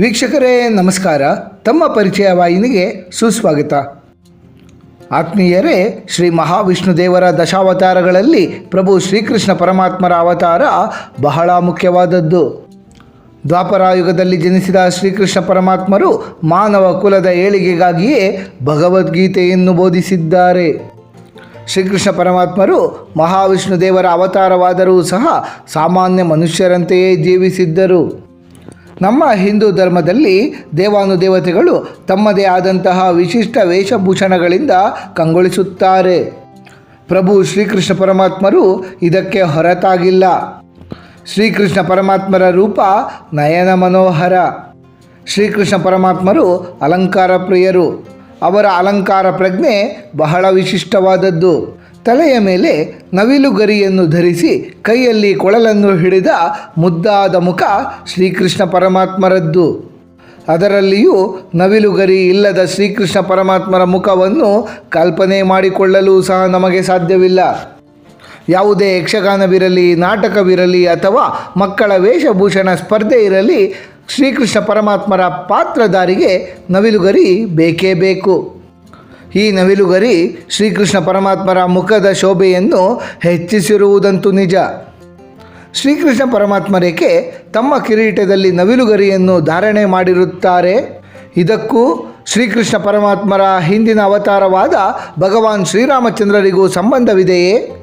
ವೀಕ್ಷಕರೇ, ನಮಸ್ಕಾರ. ತಮ್ಮ ಪರಿಚಯ ವಾಹಿನಿಗೆ ಸುಸ್ವಾಗತ. ಆತ್ಮೀಯರೇ, ಶ್ರೀ ಮಹಾವಿಷ್ಣು ದೇವರ ದಶಾವತಾರಗಳಲ್ಲಿ ಪ್ರಭು ಶ್ರೀಕೃಷ್ಣ ಪರಮಾತ್ಮರ ಅವತಾರ ಬಹಳ ಮುಖ್ಯವಾದದ್ದು. ದ್ವಾಪರಾಯುಗದಲ್ಲಿ ಜನಿಸಿದ ಶ್ರೀಕೃಷ್ಣ ಪರಮಾತ್ಮರು ಮಾನವ ಕುಲದ ಏಳಿಗೆಗಾಗಿಯೇ ಭಗವದ್ಗೀತೆಯನ್ನು ಬೋಧಿಸಿದ್ದಾರೆ. ಶ್ರೀಕೃಷ್ಣ ಪರಮಾತ್ಮರು ಮಹಾವಿಷ್ಣು ದೇವರ ಅವತಾರವಾದರೂ ಸಹ ಸಾಮಾನ್ಯ ಮನುಷ್ಯರಂತೆಯೇ ಜೀವಿಸಿದ್ದರು. ನಮ್ಮ ಹಿಂದೂ ಧರ್ಮದಲ್ಲಿ ದೇವಾನುದೇವತೆಗಳು ತಮ್ಮದೇ ಆದಂತಹ ವಿಶಿಷ್ಟ ವೇಷಭೂಷಣಗಳಿಂದ ಕಂಗೊಳಿಸುತ್ತಾರೆ. ಪ್ರಭು ಶ್ರೀಕೃಷ್ಣ ಪರಮಾತ್ಮರು ಇದಕ್ಕೆ ಹೊರತಾಗಿಲ್ಲ. ಶ್ರೀಕೃಷ್ಣ ಪರಮಾತ್ಮರ ರೂಪ ನಯನ ಮನೋಹರ. ಶ್ರೀಕೃಷ್ಣ ಪರಮಾತ್ಮರು ಅಲಂಕಾರ ಪ್ರಿಯರು. ಅವರ ಅಲಂಕಾರ ಪ್ರಜ್ಞೆ ಬಹಳ ವಿಶಿಷ್ಟವಾದದ್ದು. ತಲೆಯ ಮೇಲೆ ನವಿಲುಗರಿಯನ್ನು ಧರಿಸಿ ಕೈಯಲ್ಲಿ ಕೊಳಲನ್ನು ಹಿಡಿದ ಮುದ್ದಾದ ಮುಖ ಶ್ರೀಕೃಷ್ಣ ಪರಮಾತ್ಮರದ್ದು. ಅದರಲ್ಲಿಯೂ ನವಿಲುಗರಿ ಇಲ್ಲದ ಶ್ರೀಕೃಷ್ಣ ಪರಮಾತ್ಮರ ಮುಖವನ್ನು ಕಲ್ಪನೆ ಮಾಡಿಕೊಳ್ಳಲು ಸಹ ನಮಗೆ ಸಾಧ್ಯವಿಲ್ಲ. ಯಾವುದೇ ಯಕ್ಷಗಾನವಿರಲಿ, ನಾಟಕವಿರಲಿ ಅಥವಾ ಮಕ್ಕಳ ವೇಷಭೂಷಣ ಸ್ಪರ್ಧೆ ಇರಲಿ, ಶ್ರೀಕೃಷ್ಣ ಪರಮಾತ್ಮರ ಪಾತ್ರಧಾರಿಗೆ ನವಿಲುಗರಿ ಬೇಕೇ ಬೇಕು. ಈ ನವಿಲುಗರಿ ಶ್ರೀಕೃಷ್ಣ ಪರಮಾತ್ಮರ ಮುಖದ ಶೋಭೆಯನ್ನು ಹೆಚ್ಚಿಸಿರುವುದಂತೂ ನಿಜ. ಶ್ರೀಕೃಷ್ಣ ಪರಮಾತ್ಮರೇಕೆ ತಮ್ಮ ಕಿರೀಟದಲ್ಲಿ ನವಿಲುಗರಿಯನ್ನು ಧಾರಣೆ ಮಾಡಿರುತ್ತಾರೆ. ಇದಕ್ಕೂ ಶ್ರೀಕೃಷ್ಣ ಪರಮಾತ್ಮರ ಹಿಂದಿನ ಅವತಾರವಾದ ಭಗವಾನ್ ಶ್ರೀರಾಮಚಂದ್ರರಿಗೂ ಸಂಬಂಧವಿದೆಯೇ?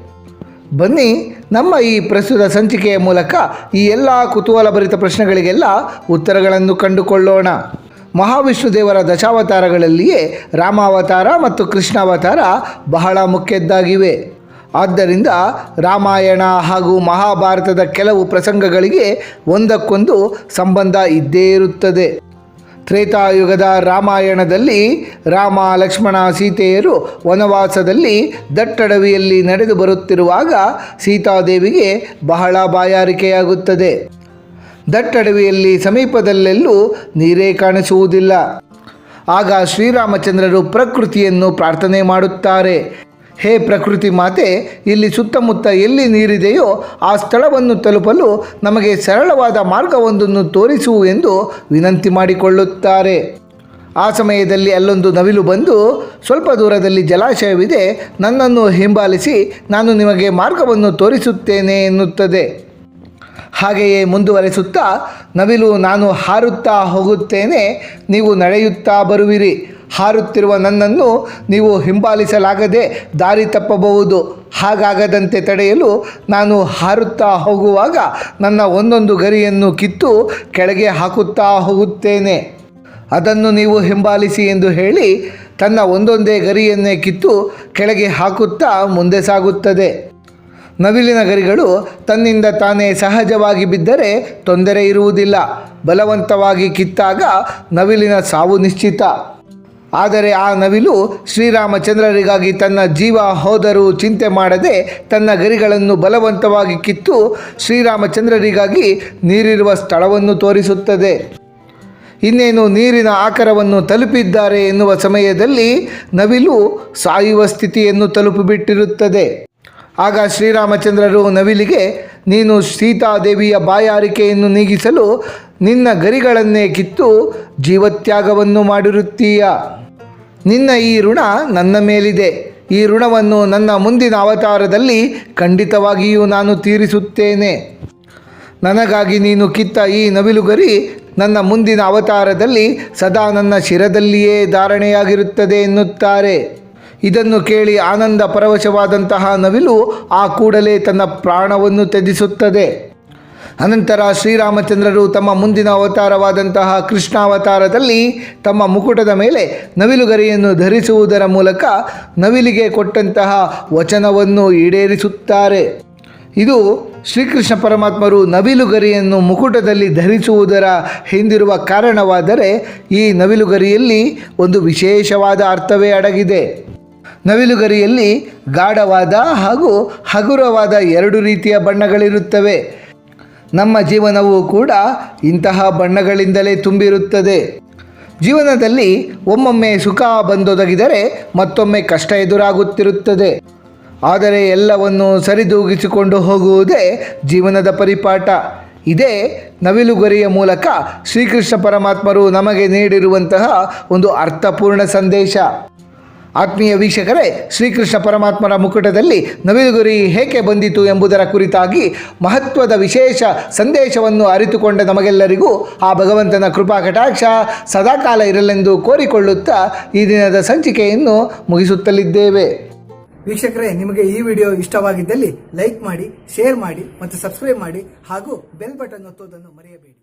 ಬನ್ನಿ, ನಮ್ಮ ಈ ಪ್ರಸ್ತುತ ಸಂಚಿಕೆಯ ಮೂಲಕ ಈ ಎಲ್ಲ ಕುತೂಹಲಭರಿತ ಪ್ರಶ್ನೆಗಳಿಗೆಲ್ಲ ಉತ್ತರಗಳನ್ನು ಕಂಡುಕೊಳ್ಳೋಣ. ಮಹಾವಿಷ್ಣು ದೇವರ ದಶಾವತಾರಗಳಲ್ಲಿಯೇ ರಾಮಾವತಾರ ಮತ್ತು ಕೃಷ್ಣಾವತಾರ ಬಹಳ ಮುಖ್ಯದ್ದಾಗಿವೆ. ಆದ್ದರಿಂದ ರಾಮಾಯಣ ಹಾಗೂ ಮಹಾಭಾರತದ ಕೆಲವು ಪ್ರಸಂಗಗಳಿಗೆ ಒಂದಕ್ಕೊಂದು ಸಂಬಂಧ ಇದ್ದೇ ಇರುತ್ತದೆ. ತ್ರೇತಾಯುಗದ ರಾಮಾಯಣದಲ್ಲಿ ರಾಮ, ಲಕ್ಷ್ಮಣ, ಸೀತೆಯರು ವನವಾಸದಲ್ಲಿ ದಟ್ಟಡವಿಯಲ್ಲಿ ನಡೆದು ಬರುತ್ತಿರುವಾಗ ಸೀತಾದೇವಿಗೆ ಬಹಳ ಬಾಯಾರಿಕೆಯಾಗುತ್ತದೆ. ದಟ್ಟಡವಿಯಲ್ಲಿ ಸಮೀಪದಲ್ಲೆಲ್ಲೂ ನೀರೇ ಕಾಣಿಸುವುದಿಲ್ಲ. ಆಗ ಶ್ರೀರಾಮಚಂದ್ರರು ಪ್ರಕೃತಿಯನ್ನು ಪ್ರಾರ್ಥನೆ ಮಾಡುತ್ತಾರೆ. ಹೇ ಪ್ರಕೃತಿ ಮಾತೆ, ಇಲ್ಲಿ ಸುತ್ತಮುತ್ತ ಎಲ್ಲಿ ನೀರಿದೆಯೋ ಆ ಸ್ಥಳವನ್ನು ತಲುಪಲು ನಮಗೆ ಸರಳವಾದ ಮಾರ್ಗವೊಂದನ್ನು ತೋರಿಸು ಎಂದು ವಿನಂತಿ ಮಾಡಿಕೊಳ್ಳುತ್ತಾರೆ. ಆ ಸಮಯದಲ್ಲಿ ಅಲ್ಲೊಂದು ನವಿಲು ಬಂದು ಸ್ವಲ್ಪ ದೂರದಲ್ಲಿ ಜಲಾಶಯವಿದೆ, ನನ್ನನ್ನು ಹಿಂಬಾಲಿಸಿ ನಾನು ನಿಮಗೆ ಮಾರ್ಗವನ್ನು ತೋರಿಸುತ್ತೇನೆ ಎನ್ನುತ್ತದೆ. ಹಾಗೆಯೇ ಮುಂದುವರೆಸುತ್ತಾ, ನವಿಲು, ನಾನು ಹಾರುತ್ತಾ ಹೋಗುತ್ತೇನೆ, ನೀವು ನಡೆಯುತ್ತಾ ಬರುವಿರಿ. ಹಾರುತ್ತಿರುವ ನನ್ನನ್ನು ನೀವು ಹಿಂಬಾಲಿಸಲಾಗದೆ ದಾರಿ ತಪ್ಪಬಹುದು. ಹಾಗಾಗದಂತೆ ತಡೆಯಲು ನಾನು ಹಾರುತ್ತಾ ಹೋಗುವಾಗ ನನ್ನ ಒಂದೊಂದು ಗರಿಯನ್ನು ಕಿತ್ತು ಕೆಳಗೆ ಹಾಕುತ್ತಾ ಹೋಗುತ್ತೇನೆ. ಅದನ್ನು ನೀವು ಹಿಂಬಾಲಿಸಿ ಎಂದು ಹೇಳಿ, ತನ್ನ ಒಂದೊಂದೇ ಗರಿಯನ್ನೇ ಕಿತ್ತು ಕೆಳಗೆ ಹಾಕುತ್ತಾ ಮುಂದೆ ಸಾಗುತ್ತದೆ. ನವಿಲಿನ ಗರಿಗಳು ತನ್ನಿಂದ ತಾನೇ ಸಹಜವಾಗಿ ಬಿದ್ದರೆ ತೊಂದರೆ ಇರುವುದಿಲ್ಲ. ಬಲವಂತವಾಗಿ ಕಿತ್ತಾಗ ನವಿಲಿನ ಸಾವು ನಿಶ್ಚಿತ. ಆದರೆ ಆ ನವಿಲು ಶ್ರೀರಾಮಚಂದ್ರರಿಗಾಗಿ ತನ್ನ ಜೀವ ಹೋದರೂ ಚಿಂತೆ ಮಾಡದೆ ತನ್ನ ಗರಿಗಳನ್ನು ಬಲವಂತವಾಗಿ ಕಿತ್ತು ಶ್ರೀರಾಮಚಂದ್ರರಿಗಾಗಿ ನೀರಿರುವ ಸ್ಥಳವನ್ನು ತೋರಿಸುತ್ತದೆ. ಇನ್ನೇನು ನೀರಿನ ಆಕರವನ್ನು ತಲುಪಿದ್ದಾರೆ ಎನ್ನುವ ಸಮಯದಲ್ಲಿ ನವಿಲು ಸಾಯುವ ಸ್ಥಿತಿಯನ್ನು ತಲುಪಿಬಿಟ್ಟಿರುತ್ತದೆ ಆಗ ಶ್ರೀರಾಮಚಂದ್ರರು ನವಿಲಿಗೆ, ನೀನು ಸೀತಾದೇವಿಯ ಬಾಯಾರಿಕೆಯನ್ನು ನೀಗಿಸಲು ನಿನ್ನ ಗರಿಗಳನ್ನೇ ಕಿತ್ತು ಜೀವತ್ಯಾಗವನ್ನು ಮಾಡಿರುತ್ತೀಯ. ನಿನ್ನ ಈ ಋಣ ನನ್ನ ಮೇಲಿದೆ. ಈ ಋಣವನ್ನು ನನ್ನ ಮುಂದಿನ ಅವತಾರದಲ್ಲಿ ಖಂಡಿತವಾಗಿಯೂ ನಾನು ತೀರಿಸುತ್ತೇನೆ. ನನಗಾಗಿ ನೀನು ಕಿತ್ತ ಈ ನವಿಲುಗರಿ ನನ್ನ ಮುಂದಿನ ಅವತಾರದಲ್ಲಿ ಸದಾ ನನ್ನ ಶಿರದಲ್ಲಿಯೇ ಧಾರಣೆಯಾಗಿರುತ್ತದೆ ಎನ್ನುತ್ತಾರೆ. ಇದನ್ನು ಕೇಳಿ ಆನಂದ ಪರವಶವಾದಂತಹ ನವಿಲು ಆ ಕೂಡಲೇ ತನ್ನ ಪ್ರಾಣವನ್ನು ತ್ಯಜಿಸುತ್ತದೆ. ಅನಂತರ ಶ್ರೀರಾಮಚಂದ್ರರು ತಮ್ಮ ಮುಂದಿನ ಅವತಾರವಾದಂತಹ ಕೃಷ್ಣಾವತಾರದಲ್ಲಿ ತಮ್ಮ ಮುಕುಟದ ಮೇಲೆ ನವಿಲುಗರಿಯನ್ನು ಧರಿಸುವುದರ ಮೂಲಕ ನವಿಲಿಗೆ ಕೊಟ್ಟಂತಹ ವಚನವನ್ನು ಈಡೇರಿಸುತ್ತಾರೆ. ಇದು ಶ್ರೀಕೃಷ್ಣ ಪರಮಾತ್ಮರು ನವಿಲುಗರಿಯನ್ನು ಮುಕುಟದಲ್ಲಿ ಧರಿಸುವುದರ ಹಿಂದಿರುವ ಕಾರಣವಾದರೆ ಈ ನವಿಲುಗರಿಯಲ್ಲಿ ಒಂದು ವಿಶೇಷವಾದ ಅರ್ಥವೇ ಅಡಗಿದೆ. ನವಿಲುಗರಿಯಲ್ಲಿ ಗಾಢವಾದ ಹಾಗೂ ಹಗುರವಾದ ಎರಡು ರೀತಿಯ ಬಣ್ಣಗಳಿರುತ್ತವೆ. ನಮ್ಮ ಜೀವನವು ಕೂಡ ಇಂತಹ ಬಣ್ಣಗಳಿಂದಲೇ ತುಂಬಿರುತ್ತದೆ. ಜೀವನದಲ್ಲಿ ಒಮ್ಮೊಮ್ಮೆ ಸುಖ ಬಂದೊದಗಿದರೆ ಮತ್ತೊಮ್ಮೆ ಕಷ್ಟ ಎದುರಾಗುತ್ತಿರುತ್ತದೆ. ಆದರೆ ಎಲ್ಲವನ್ನು ಸರಿದೂಗಿಸಿಕೊಂಡು ಹೋಗುವುದೇ ಜೀವನದ ಪರಿಪಾಠ. ಇದೇ ನವಿಲುಗರಿಯ ಮೂಲಕ ಶ್ರೀಕೃಷ್ಣ ಪರಮಾತ್ಮರು ನಮಗೆ ನೀಡಿರುವಂತಹ ಒಂದು ಅರ್ಥಪೂರ್ಣ ಸಂದೇಶ. ಆತ್ಮೀಯ ವೀಕ್ಷಕರೇ, ಶ್ರೀಕೃಷ್ಣ ಪರಮಾತ್ಮರ ಮುಕುಟದಲ್ಲಿ ನವಿಲುಗುರಿ ಹೇಗೆ ಬಂದಿತು ಎಂಬುದರ ಕುರಿತಾಗಿ ಮಹತ್ವದ ವಿಶೇಷ ಸಂದೇಶವನ್ನು ಅರಿತುಕೊಂಡ ನಮಗೆಲ್ಲರಿಗೂ ಆ ಭಗವಂತನ ಕೃಪಾ ಕಟಾಕ್ಷ ಸದಾಕಾಲ ಇರಲೆಂದು ಕೋರಿಕೊಳ್ಳುತ್ತಾ ಈ ದಿನದ ಸಂಚಿಕೆಯನ್ನು ಮುಗಿಸುತ್ತಲಿದ್ದೇವೆ. ವೀಕ್ಷಕರೇ, ನಿಮಗೆ ಈ ವಿಡಿಯೋ ಇಷ್ಟವಾಗಿದ್ದಲ್ಲಿ ಲೈಕ್ ಮಾಡಿ, ಶೇರ್ ಮಾಡಿ ಮತ್ತು ಸಬ್ಸ್ಕ್ರೈಬ್ ಮಾಡಿ ಹಾಗೂ ಬೆಲ್ ಬಟನ್ ಒತ್ತುವುದನ್ನು ಮರೆಯಬೇಡಿ.